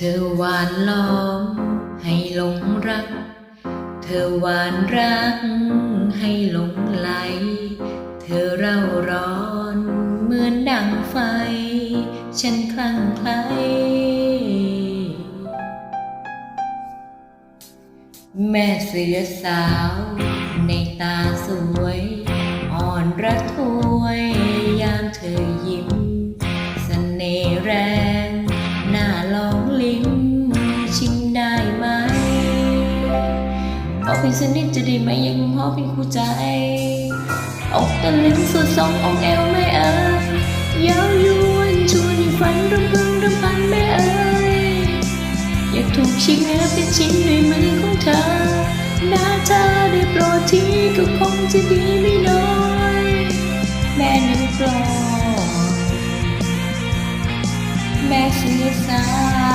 เธอหวานล้อมให้หลงรัก เธอหวานรักให้หลงไหล เธอเร่าร้อนเหมือนดังไฟ ฉันคลั่งไคล้แม่เสือสาวในตาสวย อ่อนระทวย พียงสักนิดจะได้ไหมยังพอเป็นคู่ใจอกตะลึงสุดสององเอวไม่เอ่ยยาวยวนชวนให้ฝันรำพึงรำพันไม่เอ่ยอยากถูกชิ้นเนื้อเป็นชิ้นด้วยมือของเธอหน้าเธอได้โปรดทีก็คงจะดีไม่น้อยแม่นึกกลอนแม่เสียสาว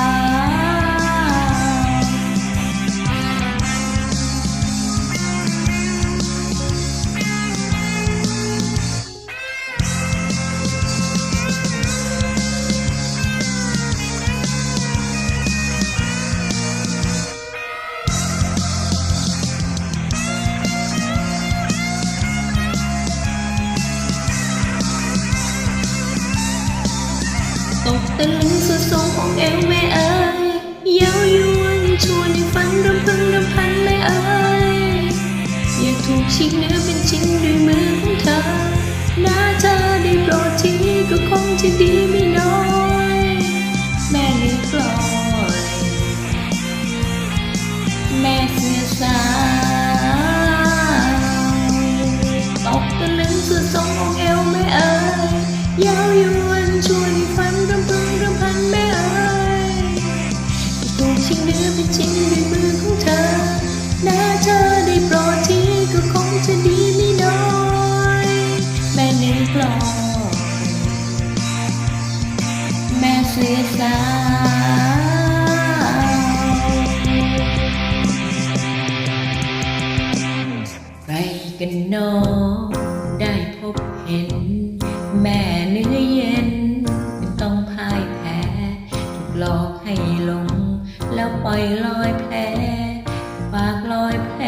ตกตะลึงสุดทรงของเอวแม่เอ๋ยเย้ายวนชวนในฝันรำพึงรำพันแม่เอ๋ยอยากถูกชิ้นเนื้อเป็นชิ้นด้วยมือของเธอหน้าเธอได้โปรดทีก็คงจะดี เสียสาวใครกันหนองได้พบเห็น แม่เนื้อเย็นไม่ต้องพ่ายแพ้ถูกหลอกให้หลง แล้วปล่อยลอยแผลฝากลอยแผล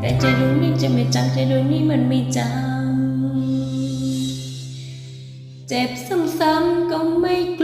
แต่ใจดวงนี้จะไม่จำใจดวงนี้มันไม่จำ เจ็บซ้ำๆก็ไม่กล